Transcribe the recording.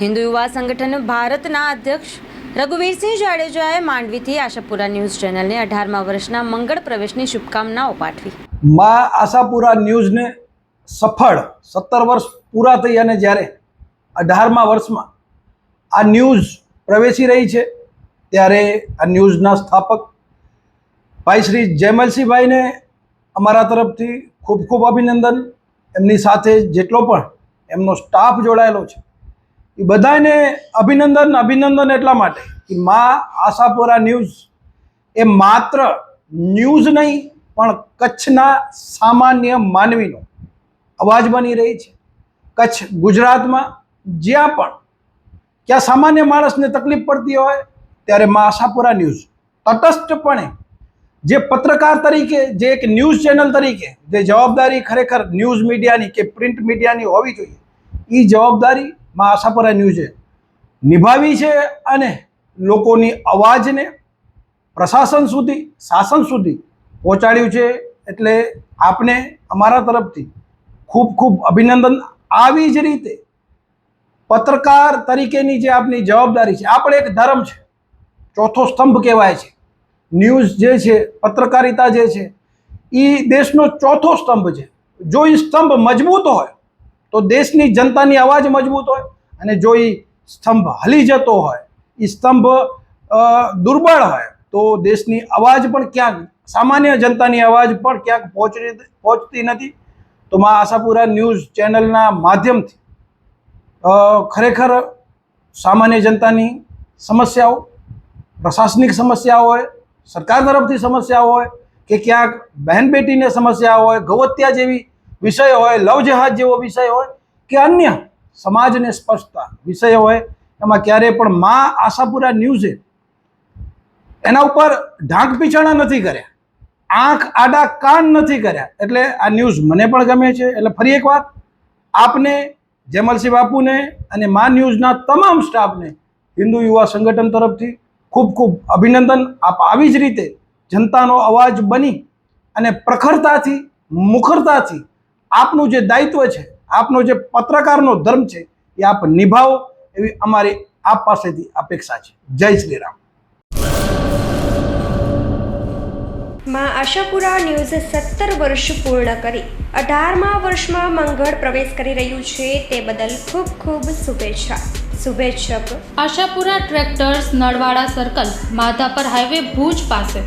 હિન્દુ યુવા સંગઠન ભારતના અધ્યક્ષ રઘુવીરસિંહ જાડેજાએ માંડવીથી આશાપુરા ન્યૂઝ ચેનલને અઢારમા વર્ષના મંગળ પ્રવેશની શુભકામનાઓ પાઠવી. માં આશાપુરા ન્યૂઝને સફળ સત્તર વર્ષ પૂરા થઈ અને જ્યારે અઢારમા વર્ષમાં આ ન્યૂઝ પ્રવેશી રહી છે, ત્યારે આ ન્યૂઝના સ્થાપક ભાઈ શ્રી જયમલસિંહભાઈને અમારા તરફથી ખૂબ ખૂબ અભિનંદન. એમની સાથે જેટલો પણ એમનો સ્ટાફ જોડાયેલો છે એ બધાને અભિનંદન અભિનંદન એટલા માટે કે માં આશાપુરા ન્યૂઝ એ માત્ર ન્યૂઝ નહીં, પણ કચ્છના સામાન્ય માનવીનો અવાજ બની રહી છે. કચ્છ ગુજરાતમાં જ્યાં પણ ક્યાં સામાન્ય માણસને તકલીફ પડતી હોય, ત્યારે મા આશાપુરા ન્યૂઝ તટસ્થપણે જે પત્રકાર તરીકે, જે એક ન્યૂઝ ચેનલ તરીકે, જે જવાબદારી ખરેખર ન્યૂઝ મીડિયાની કે પ્રિન્ટ મીડિયાની હોવી જોઈએ એ જવાબદારી માં આશાપુરા ન્યૂઝે નિભાવી છે અને લોકોની અવાજને પ્રશાસન સુધી, શાસન સુધી પહોંચાડ્યું છે. એટલે આપને અમારા તરફથી ખૂબ ખૂબ અભિનંદન. આવી જ રીતે પત્રકાર તરીકેની જે આપની જવાબદારી છે આપણે એક ધર્મ છે. ચોથો સ્તંભ કહેવાય છે. ન્યૂઝ જે છે, પત્રકારિતા જે છે એ દેશનો ચોથો સ્તંભ છે. જો એ સ્તંભ મજબૂત હોય તો દેશની જનતાની અવાજ મજબૂત હોય અને જો એ સ્તંભ હલી જતો હોય એ સ્તંભ દુર્બળ હોય, તો દેશની અવાજ પણ ક્યાંક, સામાન્ય જનતાની અવાજ પણ ક્યાંક પહોંચી પહોંચતી નથી. તો મા આશાપુરા ન્યૂઝ ચેનલના માધ્યમથી ખરેખર સામાન્ય જનતાની સમસ્યાઓ, પ્રશાસનિક સમસ્યાઓ હોય, સરકાર તરફથી સમસ્યાઓ હોય કે ક્યાંક બહેન બેટીને સમસ્યા હોય ગૌવત્યા જેવી વિષય હોય લવ જહાજ જેવો વિષય હોય કે અન્ય સમાજને સ્પર્શતા વિષય હોય, એમાં ક્યારેય પણ માં આશાપુરા ન્યૂઝે એના ઉપર ઢાંક પીછાણા નથી કર્યા. આંખ આડા કાન નથી કર્યા. એટલે આ ન્યૂઝ મને પણ ગમે છે. એટલે ફરી એકવાર આપને, જેમલસિંહ બાપુને અને મા ન્યૂઝના તમામ સ્ટાફને હિન્દુ યુવા સંગઠન તરફથી ખૂબ ખૂબ અભિનંદન. આપ આવી જ રીતે જનતાનો અવાજ બની અને પ્રખરતાથી, મુખરતાથી આપનું જે દાયિત્વ છે આપનો જે પત્રકારનો ધર્મ છે એ આપ નિભાવો એવી અમારી આપ પાસેથી અપેક્ષા છે. જય શ્રી રામ. માં આશાપુરા ન્યૂઝે સત્તર વર્ષ પૂર્ણ કરી. અઢારમા વર્ષમાં મંગળ પ્રવેશ કરી રહ્યું છે તે બદલ ખૂબ ખૂબ શુભેચ્છા. શુભેચ્છક. Ashapura tractors Nalwada circle Madhapar highway Bhuj પાસે.